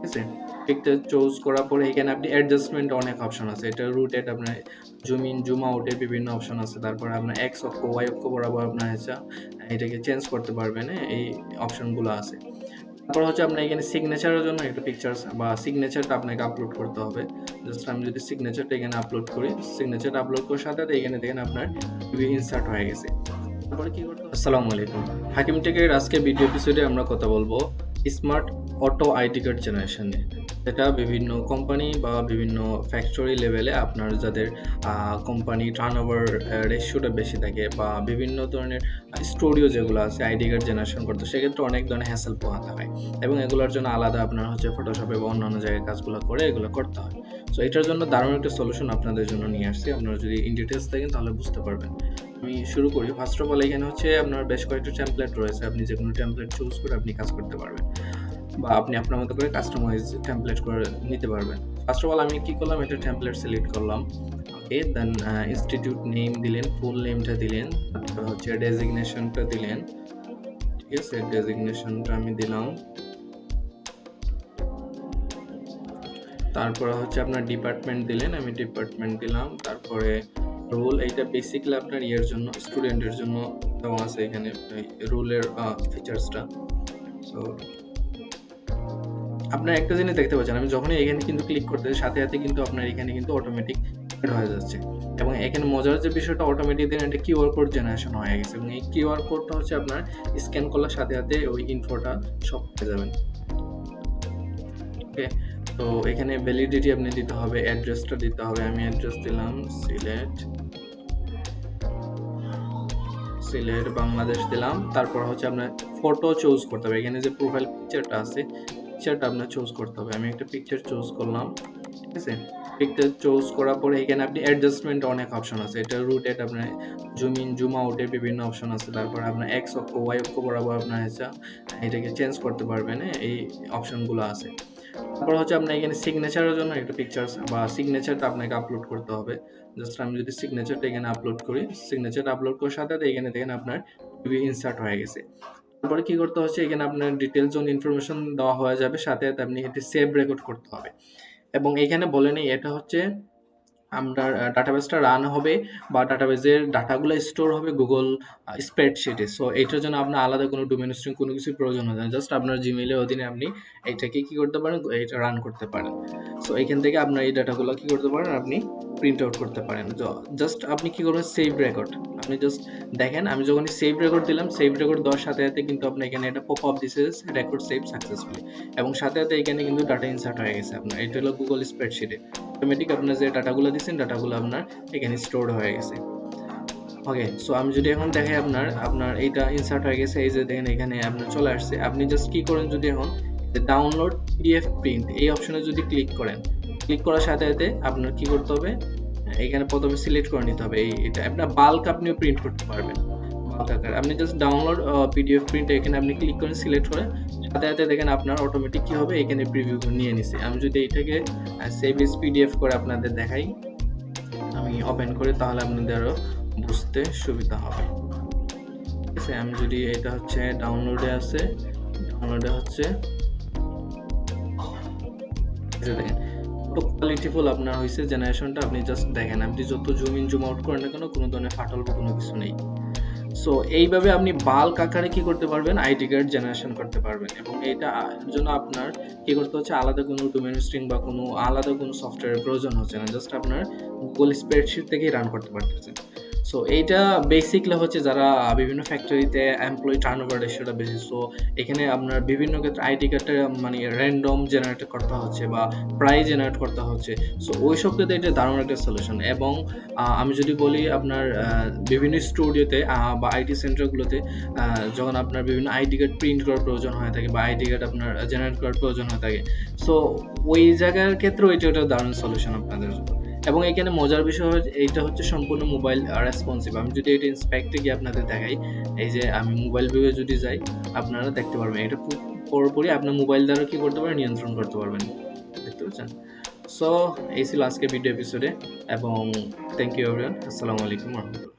ঠিক আছে? Picture choose করার পরে এখানে আপনি অ্যাডজাস্টমেন্ট অনেক অপশন আছে। এটা রুটেড আপনার জুম ইন জুম আউটের বিভিন্ন অপশন আছে। তারপরে আপনার এক্স অক্ষ ওয়াই অক্ষ বরাবর আপনার হচ্ছে এটাকে চেঞ্জ করতে পারবেন হ্যাঁ? এই অপশনগুলো আছে। তারপর হচ্ছে আপনার এখানে সিগনেচারের জন্য একটা পিকচার্স বা সিগনেচারটা আপনাকে আপলোড করতে হবে। জাস্ট আমি যদি সিগনেচারটা এখানে আপলোড করি সিগনেচারটা আপলোড করার সাথে সাথে এখানে দেখেন আপনার ইনসার্ট হয়ে গেছে। তারপরে কি করতে আসসালামু আলাইকুম। হাকিম টেকের আজকে ভিডিও এপিসোডে আমরা কথা বলব smart auto ID card generation. যেটা বিভিন্ন কোম্পানি বা বিভিন্ন ফ্যাক্টরি লেভেলে আপনার যাদের কোম্পানি টার্ন ওভার রেশিওটা বেশি থাকে বা বিভিন্ন ধরনের স্টুডিও যেগুলো আছে আইডি কার্ড জেনারেশন করতে, সেক্ষেত্রে অনেক ধরনের হ্যাসেল পোহাতে হয়। এবং এগুলোর জন্য আলাদা আপনার হচ্ছে ফটোশপে বা অন্যান্য জায়গায় কাজগুলো করে এগুলো করতে হয়। সো এটার জন্য দারুণ একটা সলিউশন আপনাদের জন্য নিয়ে আসছি। আপনারা যদি ইন ডিটেলস দেখেন তাহলে বুঝতে পারবেন। আমি শুরু করি। ফার্স্ট অফ অল এখানে হচ্ছে আপনার বেশ কয়েকটা টেমপ্লেট রয়েছে। আপনি যে কোনো টেমপ্লেট চুজ করে আপনি কাজ করতে পারবেন বা আপনি আপনার মতো করে কাস্টমাইজ টেমপ্লেট করে নিতে পারবেন। ফার্স্ট অফ অল আমি কি করলাম? এটা টেমপ্লেট সিলেক্ট করলাম। ওকে দেন ইনস্টিটিউট নেম দিলেন ফুল নেমটা দিলেন, তারপর হচ্ছে ডেজিগনেশনটা দিলেন। ঠিক আছে ডেজিগনেশনটা আমি দিলাম। তারপরে হচ্ছে আপনার ডিপার্টমেন্ট দিলেন, আমি ডিপার্টমেন্ট দিলাম। তারপরে রোল এইটা বেসিক্যালি আপনার ইয়ের জন্য স্টুডেন্টের জন্য দেওয়া আছে এখানে রোলের ফিচার্সটা সো আপনার একটা জিনিস দেখতে পাচ্ছেন, আমি যখনই এখানে কিন্তু ক্লিক করতে সাথে সাথে কিন্তু আপনার এখানে কিন্তু অটোমেটিক হয়ে যাচ্ছে। এবং এখানে মজার যে বিষয়টা অটোমেটিক দিন একটা কিউআর কোড জেনারেশন হয়ে গেছে। এবং এই কিউআর কোডটা হচ্ছে আপনার স্ক্যান করার সাথে সাথে ওই ইনফোটা সব পেয়ে যাবেন। ওকে তো এখানে ভ্যালিডিটি আপনি দিতে হবে অ্যাড্রেসটা দিতে হবে। আমি অ্যাড্রেস দিলাম সিলেট সিলেট বাংলাদেশ দিলাম। তারপর হচ্ছে আপনার ফটো চুজ করতে হবে। এখানে যে প্রোফাইল পিকচারটা আছে পিকচারটা আপনার চুজ করতে হবে। আমি একটা পিকচার চুজ করলাম, ঠিক আছে? পিকচার চুজ করার পরে এখানে আপনি অ্যাডজাস্টমেন্ট অনেক অপশন আছে। এটা রুট রুটেড আপনার জুম ইন জুম আউটের বিভিন্ন অপশন আছে। তারপর আপনার এক্স অক্ষ ওয়াই অক্ষ বরাবর আপনার হচ্ছে, এটাকে চেঞ্জ করতে পারবেন হ্যাঁ? এই অপশনগুলো আছে। তারপর হচ্ছে আপনার এখানে সিগনেচারের জন্য একটা পিকচার্স বা সিগনেচারটা আপনাকে আপলোড করতে হবে। জাস্ট আমি যদি সিগনেচারটা এখানে আপলোড করি সিগনেচারটা আপলোড করার সাথে সাথে এখানে দেখেন আপনার ইনসার্ট হয়ে গেছে। তারপরে কি করতে হচ্ছে? এখানে আপনার ডিটেলস অন ইনফরমেশন দেওয়া হয়ে যাবে, সাথে সাথে আপনি এটি সেভ রেকর্ড করতে হবে। এবং এখানে বলে নেই, এটা হচ্ছে আপনার ডাটাবেসটা রান হবে বা ডাটাবেসের ডাটাগুলো স্টোর হবে গুগল স্প্রেডশিটে সো এটার জন্য আপনার আলাদা কোনো ডোমেন স্ট্রিং কোনো কিছুর প্রয়োজন হয় না। জাস্ট আপনার জিমেলের অধীনে আপনি এটাকে কী করতে পারেন এটা রান করতে পারেন। সো এখান থেকে আপনার এই ডাটাগুলো কী করতে পারেন, আপনি প্রিন্ট আউট করতে পারেন। জাস্ট আপনি কী করবেন সেভ রেকর্ড আপনি জাস্ট দেখেন, আমি যখন সেভ রেকর্ড দিলাম সেভ রেকর্ড দেওয়ার সাথে সাথে কিন্তু আপনার এখানে একটা পপ আপ দিছে রেকর্ড সেভ সাকসেসফুলি এবং সাথে সাথে এখানে কিন্তু ডাটা ইনসার্ট হয়ে গেছে আপনার। এটা হলো গুগল স্প্রেডশিটে অটোমেটিক আপনার যে ডাটাগুলো দিচ্ছেন ডাটাগুলো আপনার এখানে স্টোর হয়ে গেছে। ওকে সো আমি যদি এখন দেখাই আপনার আপনার এইটা ইনসার্ট হয়ে গেছে, এই যে দেখেন এখানে আপনার চলে আসছে। আপনি জাস্ট কি করেন যদি এখন ডাউনলোড পিডিএফ প্রিন্ট এই অপশনে যদি ক্লিক করেন ক্লিক করার সাথে সাথে আপনার কি করতে হবে? এখানে প্রথমে সিলেক্ট করে নিতে হবে। এই, এটা আপনার বাল্ক আপনিও প্রিন্ট করতে পারবেন। বাল্ক আকার। আপনি জাস্ট ডাউনলোড পিডিএফ প্রিন্ট এখানে আপনি ক্লিক করেন সিলেক্ট করে, সাথে সাথে দেখেন আপনার অটোমেটিক কী হবে, এখানে প্রিভিউ নিয়ে নিছে। আমি যদি এইটাকে সেভ এস পিডিএফ করে আপনাদের দেখাই, আমি ওপেন করে, তাহলে আপনাদের আরও বুঝতে সুবিধা হবে। ঠিক আছে, আমি যদি এটা হচ্ছে ডাউনলোডে আছে ডাউনলোডে হচ্ছে দেখেন কোয়ালিটিফুল আপনার হয়েছে জেনারেশনটা আপনি জাস্ট দেখেন, আপনি যত জুম ইন জুম আউট করেন না কেন, কোনো ধরনের ফাটল বা কোনো কিছু নেই। সো এইভাবে আপনি বাল্ক আকারে কি করতে পারবেন? আইডি কার্ড জেনারেশন করতে পারবেন এবং এটা জন্য আপনার কি করতে হচ্ছে? আলাদা কোনো ডোমেন স্ট্রিং বা কোনো আলাদা কোনো সফটওয়্যারের প্রয়োজন হচ্ছে না জাস্ট আপনার গুগল স্প্রেডশিট থেকেই রান করতে পারতেছেন। সো এইটা বেসিকলি হচ্ছে যারা বিভিন্ন ফ্যাক্টরিতে এমপ্লয়ি টার্ন ওভার রেশিওটা বেশি সো এখানে আপনার বিভিন্ন ক্ষেত্রে আইডি কার্ডটা মানে র্যান্ডম জেনারেট করতে হচ্ছে বা প্রায় জেনারেট করতে হচ্ছে। সো ওই সব ক্ষেত্রে এটা দারুণ একটা সলিউশন এবং আমি যদি বলি আপনার বিভিন্ন স্টুডিওতে বা আইটি সেন্টারগুলোতে যখন আপনার বিভিন্ন আইডি কার্ড প্রিন্ট করার প্রয়োজন হয়ে থাকে বা আইডি কার্ড আপনার জেনারেট করার প্রয়োজন হয়ে থাকে। সো ওই জায়গার ক্ষেত্রেও এটা একটা দারুণ সলিউশন আপনাদের জন্য। এবং এখানে মজার বিষয় এইটা হচ্ছে সম্পূর্ণ মোবাইল রেসপন্সিভ আমি যদি এটা ইন্সপেক্টে গিয়ে আপনাদের দেখাই, এই যে আমি মোবাইল ভিউয়ে যদি যাই, আপনারা দেখতে পারবেন। এটা পরপরই আপনার মোবাইল দ্বারা কী করতে পারেন নিয়ন্ত্রণ করতে পারবেন। দেখতে পাচ্ছেন? সো এই ছিল আজকে ভিডিও এপিসোডে এবং থ্যাংক ইউ এভরিওয়ান আসসালামু আলাইকুম রহমতুল্লাহ।